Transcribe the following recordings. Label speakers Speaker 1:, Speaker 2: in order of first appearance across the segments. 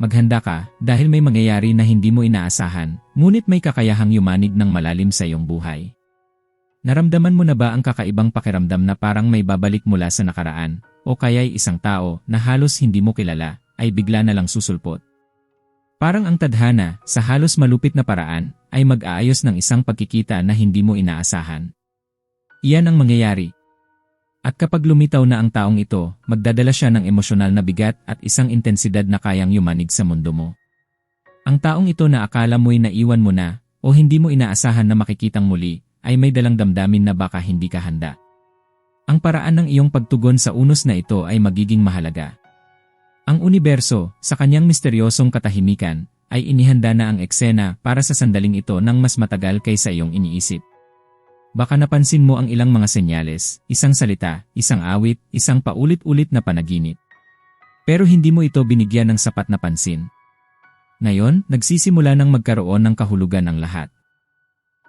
Speaker 1: Maghanda ka dahil may mangyayari na hindi mo inaasahan, ngunit may kakayahang yumanig ng malalim sa iyong buhay. Naramdaman mo na ba ang kakaibang pakiramdam na parang may babalik mula sa nakaraan, o kaya'y isang tao na halos hindi mo kilala, ay bigla na lang susulpot? Parang ang tadhana, sa halos malupit na paraan, ay mag-aayos ng isang pagkikita na hindi mo inaasahan. Iyan ang mangyayari. At kapag lumitaw na ang taong ito, magdadala siya ng emosyonal na bigat at isang intensidad na kayang yumanig sa mundo mo. Ang taong ito na akala mo'y naiwan mo na, o hindi mo inaasahan na makikitang muli, ay may dalang damdamin na baka hindi ka handa. Ang paraan ng iyong pagtugon sa unos na ito ay magiging mahalaga. Ang universo, sa kanyang misteryosong katahimikan, ay inihanda na ang eksena para sa sandaling ito ng mas matagal kaysa iyong iniisip. Baka napansin mo ang ilang mga senyales, isang salita, isang awit, isang paulit-ulit na panaginip. Pero hindi mo ito binigyan ng sapat na pansin. Ngayon, nagsisimula ng magkaroon ng kahulugan ang lahat.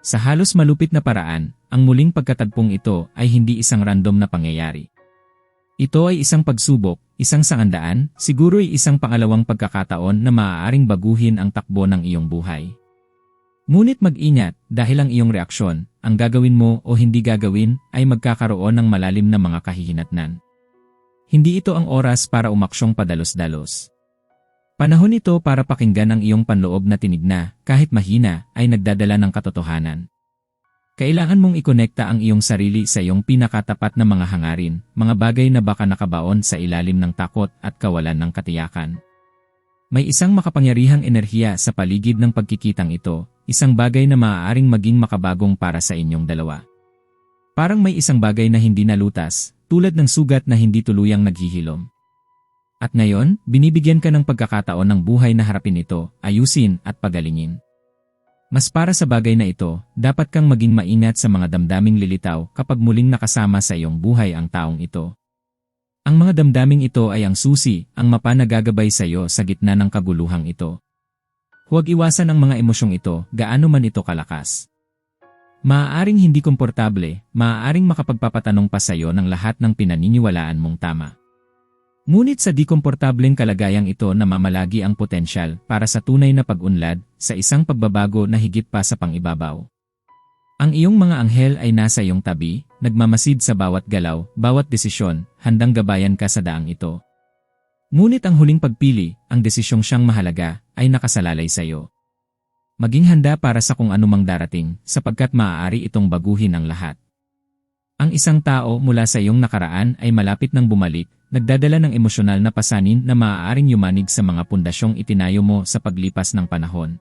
Speaker 1: Sa halos malupit na paraan, ang muling pagkatagpong ito ay hindi isang random na pangyayari. Ito ay isang pagsubok, isang sangandaan, siguro'y isang pangalawang pagkakataon na maaaring baguhin ang takbo ng iyong buhay. Ngunit mag-ingat dahil ang iyong reaksyon, ang gagawin mo o hindi gagawin ay magkakaroon ng malalim na mga kahihinatnan. Hindi ito ang oras para umaksyong padalos-dalos. Panahon ito para pakinggan ang iyong panloob na tinig na, kahit mahina, ay nagdadala ng katotohanan. Kailangan mong ikonekta ang iyong sarili sa iyong pinakatapat na mga hangarin, mga bagay na baka nakabaon sa ilalim ng takot at kawalan ng katiyakan. May isang makapangyarihang enerhiya sa paligid ng pagkikitang ito, isang bagay na maaaring maging makabagong para sa inyong dalawa. Parang may isang bagay na hindi nalutas, tulad ng sugat na hindi tuluyang naghihilom. At ngayon, binibigyan ka ng pagkakataon ng buhay na harapin ito, ayusin at pagalingin. Mas para sa bagay na ito, dapat kang maging maingat sa mga damdaming lilitaw kapag muling nakasama sa iyong buhay ang taong ito. Ang mga damdaming ito ay ang susi, ang mapa na gagabay sa iyo sa gitna ng kaguluhang ito. Huwag iwasan ang mga emosyong ito, gaano man ito kalakas. Maaaring hindi komportable, maaaring makapagpapatanong pa sa iyo ng lahat ng pinaniniwalaan mong tama. Ngunit sa di komportableng kalagayang ito na mamalagi ang potensyal para sa tunay na pag-unlad sa isang pagbabago na higit pa sa pangibabaw. Ang iyong mga anghel ay nasa iyong tabi, nagmamasid sa bawat galaw, bawat desisyon, handang gabayan ka sa daang ito. Ngunit ang huling pagpili, ang desisyong siyang mahalaga, ay nakasalalay sa iyo. Maging handa para sa kung anumang darating, sapagkat maaari itong baguhin ang lahat. Ang isang tao mula sa iyong nakaraan ay malapit nang bumalik, nagdadala ng emosyonal na pasanin na maaaring yumanig sa mga pundasyong itinayo mo sa paglipas ng panahon.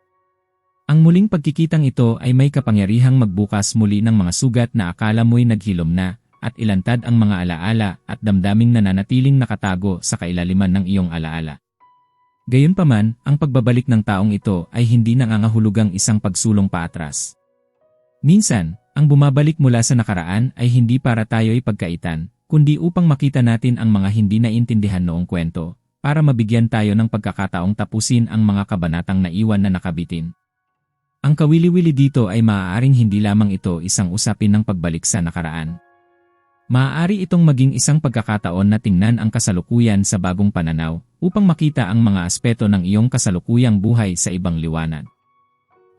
Speaker 1: Ang muling pagkikitang ito ay may kapangyarihang magbukas muli ng mga sugat na akala mo'y naghilom na, at ilantad ang mga alaala at damdaming nananatiling nakatago sa kailaliman ng iyong alaala. Gayunpaman, ang pagbabalik ng taong ito ay hindi nangangahulugang isang pagsulong paatras. Minsan, ang bumabalik mula sa nakaraan ay hindi para tayo'y pagkaitan, kundi upang makita natin ang mga hindi naintindihan noong kwento, para mabigyan tayo ng pagkakataong tapusin ang mga kabanatang naiwan na nakabitin. Ang kawili-wili dito ay maaaring hindi lamang ito isang usapin ng pagbalik sa nakaraan. Maaari itong maging isang pagkakataon na tingnan ang kasalukuyan sa bagong pananaw upang makita ang mga aspeto ng iyong kasalukuyang buhay sa ibang liwanag.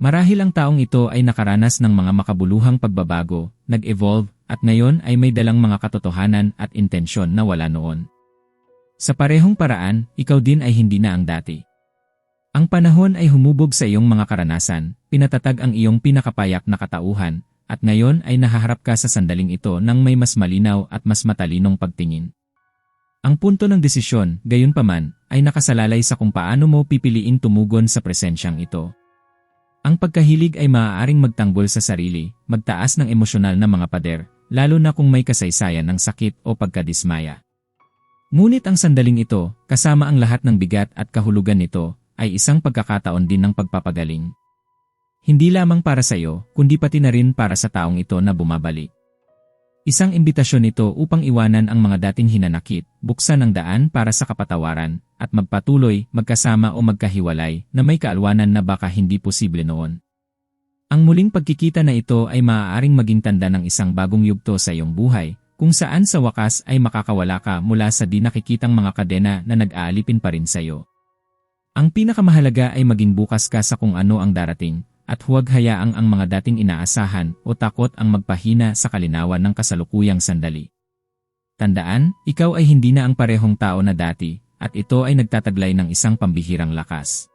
Speaker 1: Marahil ang taong ito ay nakaranas ng mga makabuluhang pagbabago, nag-evolve, at ngayon ay may dalang mga katotohanan at intensyon na wala noon. Sa parehong paraan, ikaw din ay hindi na ang dati. Ang panahon ay humubog sa iyong mga karanasan, pinatatag ang iyong pinakapayak na katauhan, at ngayon ay nahaharap ka sa sandaling ito ng may mas malinaw at mas matalinong pagtingin. Ang punto ng desisyon, gayon paman, ay nakasalalay sa kung paano mo pipiliin tumugon sa presensyang ito. Ang pagkahilig ay maaaring magtanggol sa sarili, magtaas ng emosyonal na mga pader, lalo na kung may kasaysayan ng sakit o pagkadismaya. Ngunit ang sandaling ito, kasama ang lahat ng bigat at kahulugan nito, ay isang pagkakataon din ng pagpapagaling. Hindi lamang para sa iyo, kundi pati na rin para sa taong ito na bumabalik. Isang imbitasyon ito upang iwanan ang mga dating hinanakit, buksan ang daan para sa kapatawaran, at magpatuloy, magkasama o magkahiwalay na may kaalwanan na baka hindi posible noon. Ang muling pagkikita na ito ay maaaring maging tanda ng isang bagong yugto sa iyong buhay, kung saan sa wakas ay makakawala ka mula sa di nakikitang mga kadena na nag-aalipin pa rin sa iyo. Ang pinakamahalaga ay maging bukas ka sa kung ano ang darating, at huwag hayaang ang mga dating inaasahan o takot ang magpahina sa kalinawan ng kasalukuyang sandali. Tandaan, ikaw ay hindi na ang parehong tao na dati, at ito ay nagtataglay ng isang pambihirang lakas.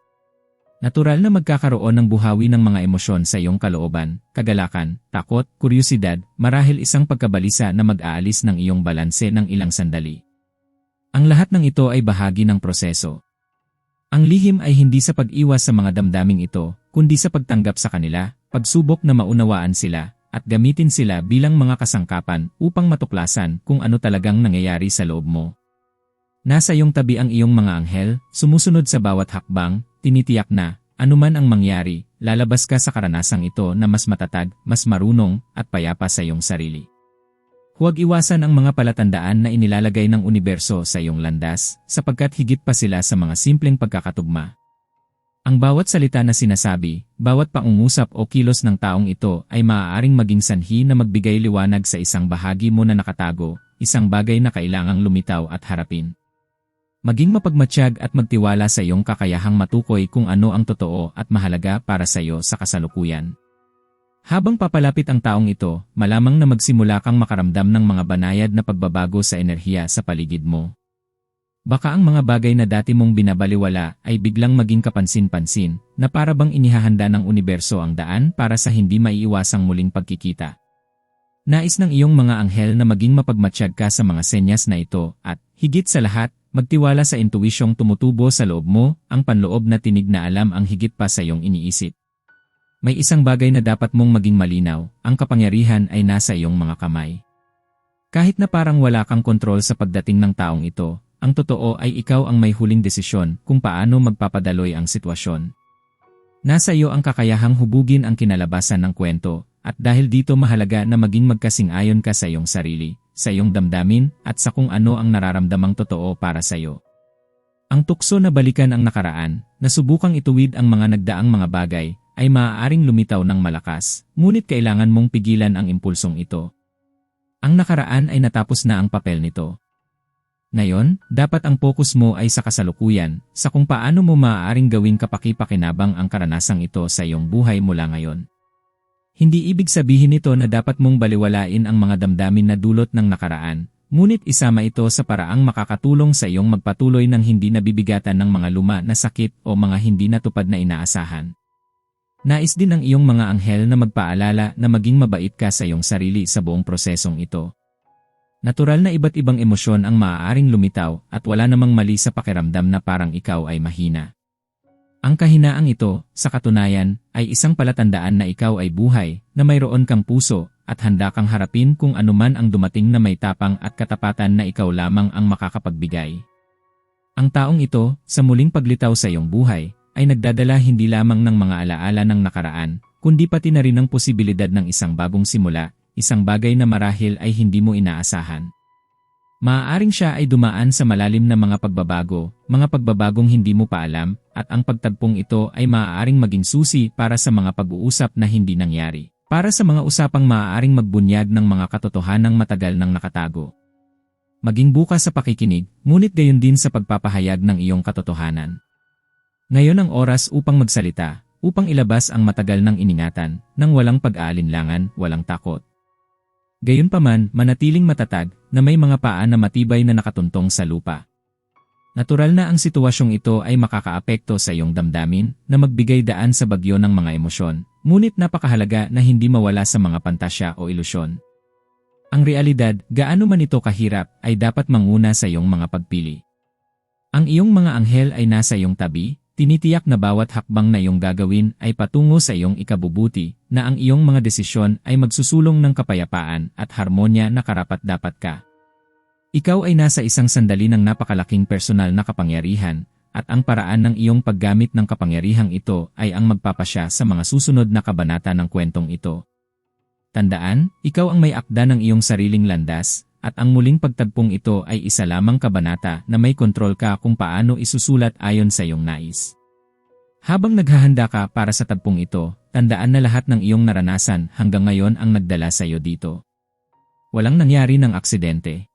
Speaker 1: Natural na magkakaroon ng buhawi ng mga emosyon sa iyong kalooban, kagalakan, takot, kuryosidad, marahil isang pagkabalisa na mag-aalis ng iyong balanse ng ilang sandali. Ang lahat ng ito ay bahagi ng proseso. Ang lihim ay hindi sa pag-iwas sa mga damdaming ito, kundi sa pagtanggap sa kanila, pagsubok na maunawaan sila, at gamitin sila bilang mga kasangkapan upang matuklasan kung ano talagang nangyayari sa loob mo. Nasa iyong tabi ang iyong mga anghel, sumusunod sa bawat hakbang, tinitiyak na, anuman ang mangyari, lalabas ka sa karanasang ito na mas matatag, mas marunong, at payapa sa iyong sarili. Huwag iwasan ang mga palatandaan na inilalagay ng universo sa iyong landas, sapagkat higit pa sila sa mga simpleng pagkakatugma. Ang bawat salita na sinasabi, bawat paungusap o kilos ng taong ito ay maaaring maging sanhi na magbigay liwanag sa isang bahagi mo na nakatago, isang bagay na kailangang lumitaw at harapin. Maging mapagmatsyag at magtiwala sa iyong kakayahang matukoy kung ano ang totoo at mahalaga para sa iyo sa kasalukuyan. Habang papalapit ang taong ito, malamang na magsimula kang makaramdam ng mga banayad na pagbabago sa enerhiya sa paligid mo. Baka ang mga bagay na dati mong binabaliwala ay biglang maging kapansin-pansin na para bang inihahanda ng universo ang daan para sa hindi maiiwasang muling pagkikita. Nais ng iyong mga anghel na maging mapagmatsyag ka sa mga senyas na ito at, higit sa lahat, Magtiwala sa intuisyong tumutubo sa loob mo, ang panloob na tinig na alam ang higit pa sa iyong iniisip. May isang bagay na dapat mong maging malinaw, ang kapangyarihan ay nasa iyong mga kamay. Kahit na parang wala kang kontrol sa pagdating ng taong ito, ang totoo ay ikaw ang may huling desisyon kung paano magpapadaloy ang sitwasyon. Nasa iyo ang kakayahang hubugin ang kinalabasan ng kwento, at dahil dito mahalaga na maging magkasing-ayon ka sa iyong sarili, sa iyong damdamin, at sa kung ano ang nararamdamang totoo para sa iyo. Ang tukso na balikan ang nakaraan, na subukang ituwid ang mga nagdaang mga bagay, ay maaaring lumitaw ng malakas, ngunit kailangan mong pigilan ang impulsong ito. Ang nakaraan ay natapos na ang papel nito. Ngayon, dapat ang focus mo ay sa kasalukuyan, sa kung paano mo maaaring gawing kapaki-pakinabang ang karanasang ito sa iyong buhay mula ngayon. Hindi ibig sabihin nito na dapat mong baliwalain ang mga damdamin na dulot ng nakaraan, ngunit isama ito sa paraang makakatulong sa iyong magpatuloy ng hindi nabibigatan ng mga luma na sakit o mga hindi natupad na inaasahan. Nais din ng iyong mga anghel na magpaalala na maging mabait ka sa iyong sarili sa buong prosesong ito. Natural na iba't ibang emosyon ang maaaring lumitaw at wala namang mali sa pakiramdam na parang ikaw ay mahina. Ang kahinaang ito, sa katunayan, ay isang palatandaan na ikaw ay buhay, na mayroon kang puso, at handa kang harapin kung anuman ang dumating na may tapang at katapatan na ikaw lamang ang makakapagbigay. Ang taong ito, sa muling paglitaw sa iyong buhay, ay nagdadala hindi lamang ng mga alaala ng nakaraan, kundi pati na rin ng posibilidad ng isang bagong simula, isang bagay na marahil ay hindi mo inaasahan. Maaaring siya ay dumaan sa malalim na mga pagbabago, mga pagbabagong hindi mo pa alam, at ang pagtagpong ito ay maaaring maging susi para sa mga pag-uusap na hindi nangyari. Para sa mga usapang maaaring magbunyag ng mga katotohanang matagal nang nakatago. Maging bukas sa pakikinig, ngunit gayon din sa pagpapahayag ng iyong katotohanan. Ngayon ang oras upang magsalita, upang ilabas ang matagal ng iningatan, nang walang pag-aalinlangan, walang takot. Gayunpaman, manatiling matatag na may mga paa na matibay na nakatuntong sa lupa. Natural na ang sitwasyong ito ay makakaapekto sa iyong damdamin na magbigay daan sa bagyo ng mga emosyon, ngunit napakahalaga na hindi mawala sa mga pantasya o ilusyon. Ang realidad, gaano man ito kahirap, ay dapat manguna sa iyong mga pagpili. Ang iyong mga anghel ay nasa iyong tabi, Tinitiyak na bawat hakbang na iyong gagawin ay patungo sa iyong ikabubuti, na ang iyong mga desisyon ay magsusulong ng kapayapaan at harmonya na karapat-dapat ka. Ikaw ay nasa isang sandali ng napakalaking personal na kapangyarihan, at ang paraan ng iyong paggamit ng kapangyarihang ito ay ang magpapasya sa mga susunod na kabanata ng kwentong ito. Tandaan, ikaw ang may akda ng iyong sariling landas, at ang muling pagtagpong ito ay isa lamang kabanata na may kontrol ka kung paano isusulat ayon sa iyong nais. Habang naghahanda ka para sa tagpong ito, tandaan na lahat ng iyong naranasan hanggang ngayon ang nagdala sa iyo dito. Walang nangyari ng aksidente.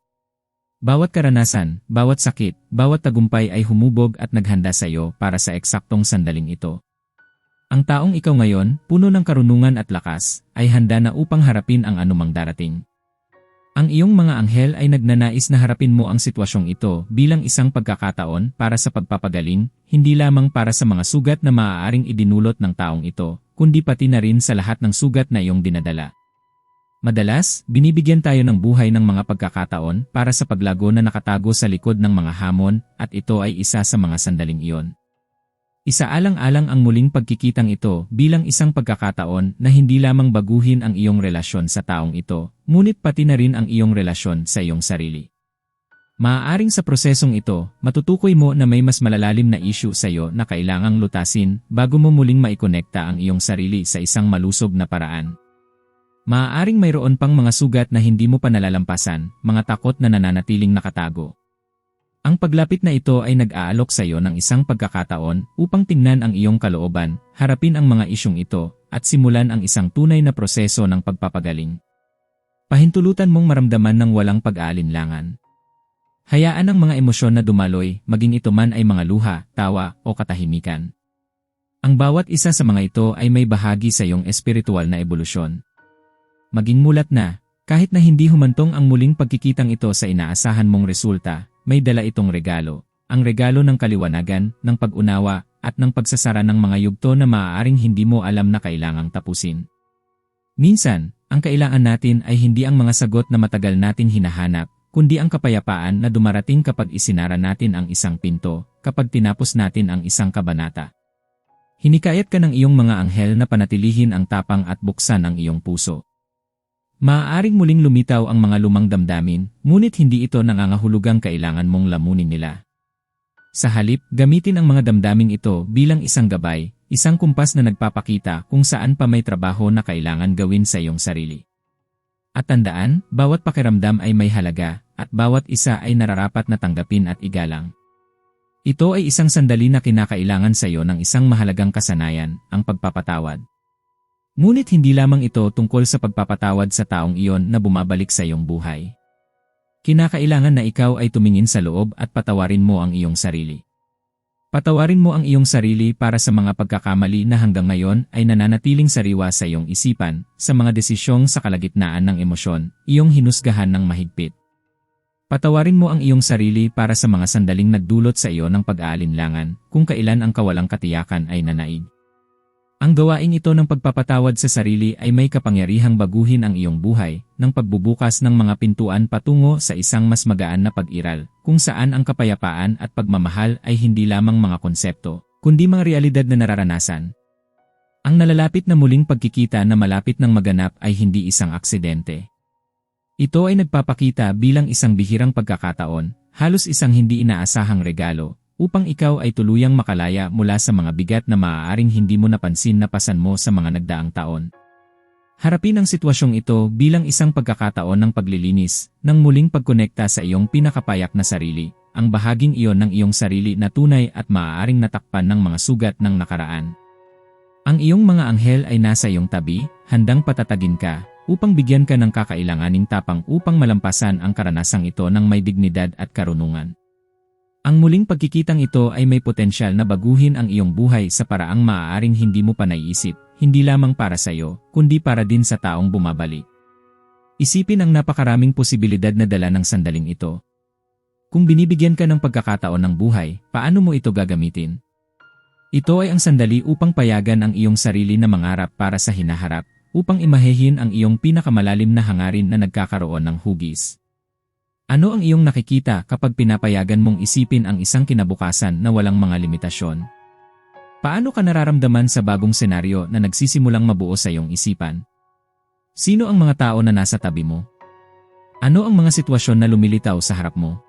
Speaker 1: Bawat karanasan, bawat sakit, bawat tagumpay ay humubog at naghanda sa iyo para sa eksaktong sandaling ito. Ang taong ikaw ngayon, puno ng karunungan at lakas, ay handa na upang harapin ang anumang darating. Ang iyong mga anghel ay nagnanais na harapin mo ang sitwasyong ito bilang isang pagkakataon para sa pagpapagaling, hindi lamang para sa mga sugat na maaaring idinulot ng taong ito, kundi pati na rin sa lahat ng sugat na iyong dinadala. Madalas, binibigyan tayo ng buhay ng mga pagkakataon para sa paglago na nakatago sa likod ng mga hamon at ito ay isa sa mga sandaling iyon. Isaalang-alang ang muling pagkikitang ito bilang isang pagkakataon na hindi lamang baguhin ang iyong relasyon sa taong ito, ngunit pati na rin ang iyong relasyon sa iyong sarili. Maaaring sa prosesong ito, matutukoy mo na may mas malalalim na issue sa iyo na kailangang lutasin bago mo muling maikonekta ang iyong sarili sa isang malusog na paraan. Maaaring mayroon pang mga sugat na hindi mo pa nalalampasan, mga takot na nananatiling nakatago. Ang paglapit na ito ay nag-aalok sa iyo ng isang pagkakataon upang tingnan ang iyong kalooban, harapin ang mga isyong ito, at simulan ang isang tunay na proseso ng pagpapagaling. Pahintulutan mong maramdaman ng walang pag-aalinlangan. Hayaan ang mga emosyon na dumaloy, maging ito man ay mga luha, tawa, o katahimikan. Ang bawat isa sa mga ito ay may bahagi sa iyong espiritual na ebolusyon maging mulat na, kahit na hindi humantong ang muling pagkikitang ito sa inaasahan mong resulta, may dala itong regalo, ang regalo ng kaliwanagan, ng pag-unawa, at ng pagsasara ng mga yugto na maaaring hindi mo alam na kailangang tapusin. Minsan, ang kailangan natin ay hindi ang mga sagot na matagal natin hinahanap, kundi ang kapayapaan na dumarating kapag isinara natin ang isang pinto, kapag tinapos natin ang isang kabanata. Hinikayat ka ng iyong mga anghel na panatilihin ang tapang at buksan ang iyong puso. Maaaring muling lumitaw ang mga lumang damdamin, ngunit hindi ito nangangahulugang kailangan mong lamunin nila. Sa halip, gamitin ang mga damdaming ito bilang isang gabay, isang kumpas na nagpapakita kung saan pa may trabaho na kailangan gawin sa iyong sarili. At tandaan, bawat pakiramdam ay may halaga, at bawat isa ay nararapat na tanggapin at igalang. Ito ay isang sandali na kinakailangan sa iyo ng isang mahalagang kasanayan, ang pagpapatawad. Ngunit hindi lamang ito tungkol sa pagpapatawad sa taong iyon na bumabalik sa iyong buhay. Kinakailangan na ikaw ay tumingin sa loob at patawarin mo ang iyong sarili. Patawarin mo ang iyong sarili para sa mga pagkakamali na hanggang ngayon ay nananatiling sariwa sa iyong isipan, sa mga desisyong sa kalagitnaan ng emosyon, iyong hinusgahan ng mahigpit. Patawarin mo ang iyong sarili para sa mga sandaling nagdulot sa iyo ng pag-aalinlangan, kung kailan ang kawalang katiyakan ay nanaig. Ang gawain ito ng pagpapatawad sa sarili ay may kapangyarihang baguhin ang iyong buhay, ng pagbubukas ng mga pintuan patungo sa isang mas magaan na pag-iral, kung saan ang kapayapaan at pagmamahal ay hindi lamang mga konsepto, kundi mga realidad na nararanasan. Ang nalalapit na muling pagkikita na malapit ng maganap ay hindi isang aksidente. Ito ay nagpapakita bilang isang bihirang pagkakataon, halos isang hindi inaasahang regalo, upang ikaw ay tuluyang makalaya mula sa mga bigat na maaaring hindi mo napansin na pasan mo sa mga nagdaang taon. Harapin ang sitwasyong ito bilang isang pagkakataon ng paglilinis, ng muling pagkonekta sa iyong pinakapayak na sarili, ang bahaging iyon ng iyong sarili na tunay at maaaring natakpan ng mga sugat ng nakaraan. Ang iyong mga anghel ay nasa iyong tabi, handang patatagin ka, upang bigyan ka ng kakailanganing tapang upang malampasan ang karanasang ito ng may dignidad at karunungan. Ang muling pagkikitang ito ay may potensyal na baguhin ang iyong buhay sa paraang maaaring hindi mo pa naiisip, hindi lamang para sa iyo, kundi para din sa taong bumabalik. Isipin ang napakaraming posibilidad na dala ng sandaling ito. Kung binibigyan ka ng pagkakataon ng buhay, paano mo ito gagamitin? Ito ay ang sandali upang payagan ang iyong sarili na mangarap para sa hinaharap, upang imahehin ang iyong pinakamalalim na hangarin na nagkakaroon ng hugis. Ano ang iyong nakikita kapag pinapayagan mong isipin ang isang kinabukasan na walang mga limitasyon? Paano ka nararamdaman sa bagong senaryo na nagsisimulang mabuo sa iyong isipan? Sino ang mga tao na nasa tabi mo? Ano ang mga sitwasyon na lumilitaw sa harap mo?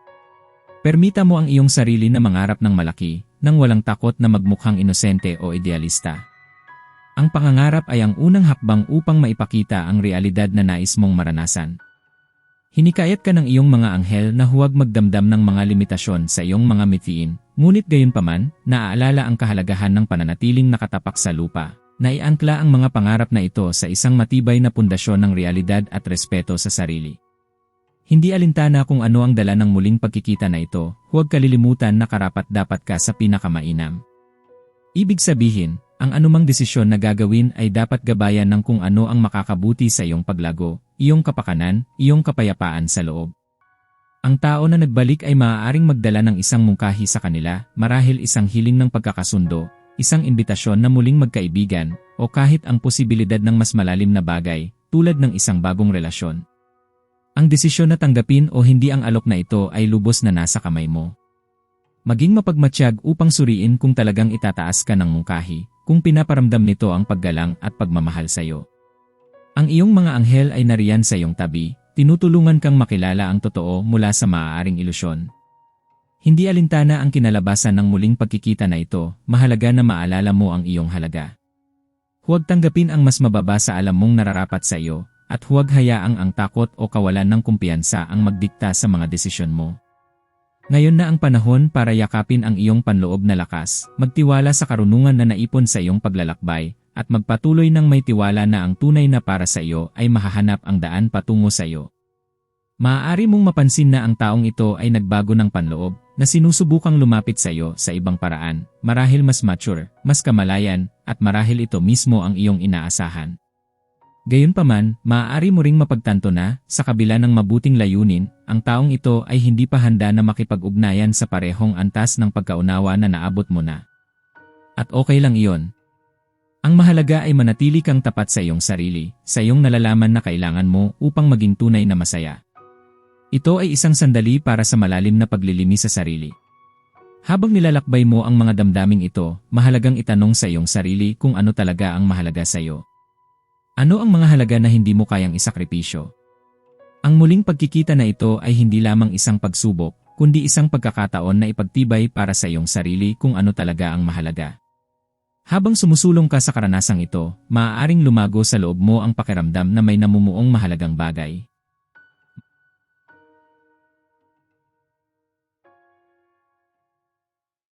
Speaker 1: Permita mo ang iyong sarili na mangarap ng malaki, nang walang takot na magmukhang inosente o idealista. Ang pangangarap ay ang unang hakbang upang maipakita ang realidad na nais mong maranasan. Hinikayat ka ng iyong mga anghel na huwag magdamdam ng mga limitasyon sa iyong mga mithiin, ngunit gayon paman, naaalala ang kahalagahan ng pananatiling nakatapak sa lupa, na iangkla ang mga pangarap na ito sa isang matibay na pundasyon ng realidad at respeto sa sarili. Hindi alintana kung ano ang dala ng muling pagkikita na ito, huwag kalilimutan na karapat dapat ka sa pinakamainam. Ibig sabihin, ang anumang desisyon na gagawin ay dapat gabayan ng kung ano ang makakabuti sa iyong paglago, iyong kapakanan, iyong kapayapaan sa loob. Ang tao na nagbalik ay maaaring magdala ng isang mungkahi sa kanila, marahil isang hiling ng pagkakasundo, isang imbitasyon na muling magkaibigan, o kahit ang posibilidad ng mas malalim na bagay, tulad ng isang bagong relasyon. Ang desisyon na tanggapin o hindi ang alok na ito ay lubos na nasa kamay mo. Maging mapagmatsyag upang suriin kung talagang itataas ka ng mungkahi, kung pinaparamdam nito ang paggalang at pagmamahal sa iyo. Ang iyong mga anghel ay nariyan sa iyong tabi, tinutulungan kang makilala ang totoo mula sa maaaring ilusyon. Hindi alintana ang kinalabasan ng muling pagkikita na ito, mahalaga na maalala mo ang iyong halaga. Huwag tanggapin ang mas mababa sa alam mong nararapat sa iyo, at huwag hayaang ang takot o kawalan ng kumpiyansa ang magdikta sa mga desisyon mo. Ngayon na ang panahon para yakapin ang iyong panloob na lakas, magtiwala sa karunungan na naipon sa iyong paglalakbay, at magpatuloy ng may tiwala na ang tunay na para sa iyo ay mahahanap ang daan patungo sa iyo. Maaari mong mapansin na ang taong ito ay nagbago ng panloob, na sinusubukang lumapit sa iyo sa ibang paraan, marahil mas mature, mas kamalayan, at marahil ito mismo ang iyong inaasahan. Gayunpaman, maaari mo ring mapagtanto na, sa kabila ng mabuting layunin, ang taong ito ay hindi pa handa na makipag-ugnayan sa parehong antas ng pagkaunawa na naabot mo na. At okay lang iyon. Ang mahalaga ay manatili kang tapat sa iyong sarili, sa iyong nalalaman na kailangan mo upang maging tunay na masaya. Ito ay isang sandali para sa malalim na paglilimi sa sarili. Habang nilalakbay mo ang mga damdaming ito, mahalagang itanong sa iyong sarili kung ano talaga ang mahalaga sa iyo. Ano ang mga halaga na hindi mo kayang isakripisyo? Ang muling pagkikita na ito ay hindi lamang isang pagsubok, kundi isang pagkakataon na ipagtibay para sa iyong sarili kung ano talaga ang mahalaga. Habang sumusulong ka sa karanasang ito, maaaring lumago sa loob mo ang pakiramdam na may namumuong mahalagang bagay.